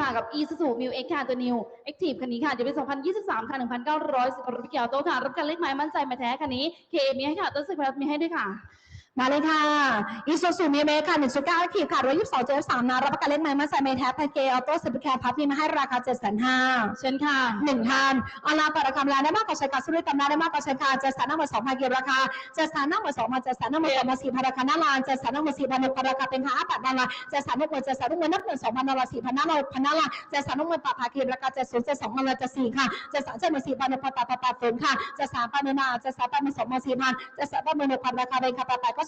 ค่ะกับ e s u z u Mu X ค่ะตัว New Active คันนี้ค่ะจะเป็น 2023 ค่ะ 1,910รถเกียวโตค่ะรับการเล็กไม้มั่นใจมาแท้คันนี้เคมีให้ค่ะต้นสิบมีให้ด้วยค่ะ มาเลยค่ะอีซูซูมีเมค่ะ1.9 a c t i v e ค่ะ122เจสามนะรับประกันเล่นไม้มาใส่เมทัสไทเกออโต้สิบแคร์พับมีมาให้ราคา7 5 0 0 0เช่นค่ะหนึ่งพันออนไลน์เปิดราคาแล้วได้มากกว่าใช้การซื้อด้วยตำนานได้มากกว่าใช้การเจ็ดแสนหนึ่งหมื่นสองพันเกียร์ราคาเจ็ดแสนหนึ่งหมื่นสองพันเจ็ดแสนหนึ่งหมื่นสองพันสี่พันราคาหน้าร้านเจ็ดแสนหนึ่งหมื่นสี่พันหนึ่งพันราคาเป็นค่าอาปัดดอลลาร์เจ็ดแสนหกหมื่นเจ็ดแสนหนึ่งหมื่นนับหมื่นสองพันดอลลาร์สี่พันหน้าร้อยพันหน้าร้านเจ็ดแสนหนึ่งหมื่นแปดพันเกียร์ราคาเจ็ดศูนย์เจ็ดสองพันละเจ็ดสี่ค่ะเจ็ดแสนเจ็ดหมื่นสี่พันหนึ่งพันแปดพันแปดศูนย์ค่ะเจ็ดแสนแปดหมื่นห้าเจ็ดแสนแปดหมื่นสองพันสี่พันเจ็ดแสนแปดหมื่นหนึ่งพันราคาเป็นค่าแปดแปดก็สู่เกียร์ราคาเจ็ดแสนก็หมื่นสองพันเจ็ดแสนก็หมื่นสองพันมาสี่พันเกียร์ราคาเจ็ดแสนก็หมื่นสี่พันเจ็ดแสนก็หมื่นหกพันเจ็ดก็หกก็แปดแปดแสนบาทแปดแสนมานับหนึ่งแปดแสนมานับสองแปดแสนบาทราคาออนไลน์สองพันเกียร์ราคาแปดแสนสองพันนับหนึ่งแปดแสนสองพันนับสองแปดแสนสี่พันมาแปดแสนสี่พันนับหนึ่งแปดแสนสี่พันนับสองแปดแสนสี่พันมาราคาน้ำและสามสิบถึงห้าหัวสุดมาติดต่อราคาได้ได้มากกว่าเชิญค่ะแปดแสนหกพันมาแปดแสนหก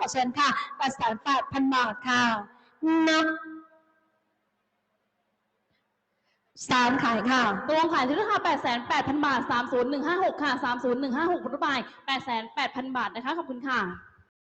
บถึงห้าหัวสุดมาติดต่อราคาได้ได้มากกว่าเชิญค่ะแปดแสนแปดพันบาทค่ะนับสามขายค่ะ ตัวขายที่ราคา88,000 บาท 30156 ค่ะ 30156รถบาย88,000 บาทนะคะ ขอบคุณค่ะ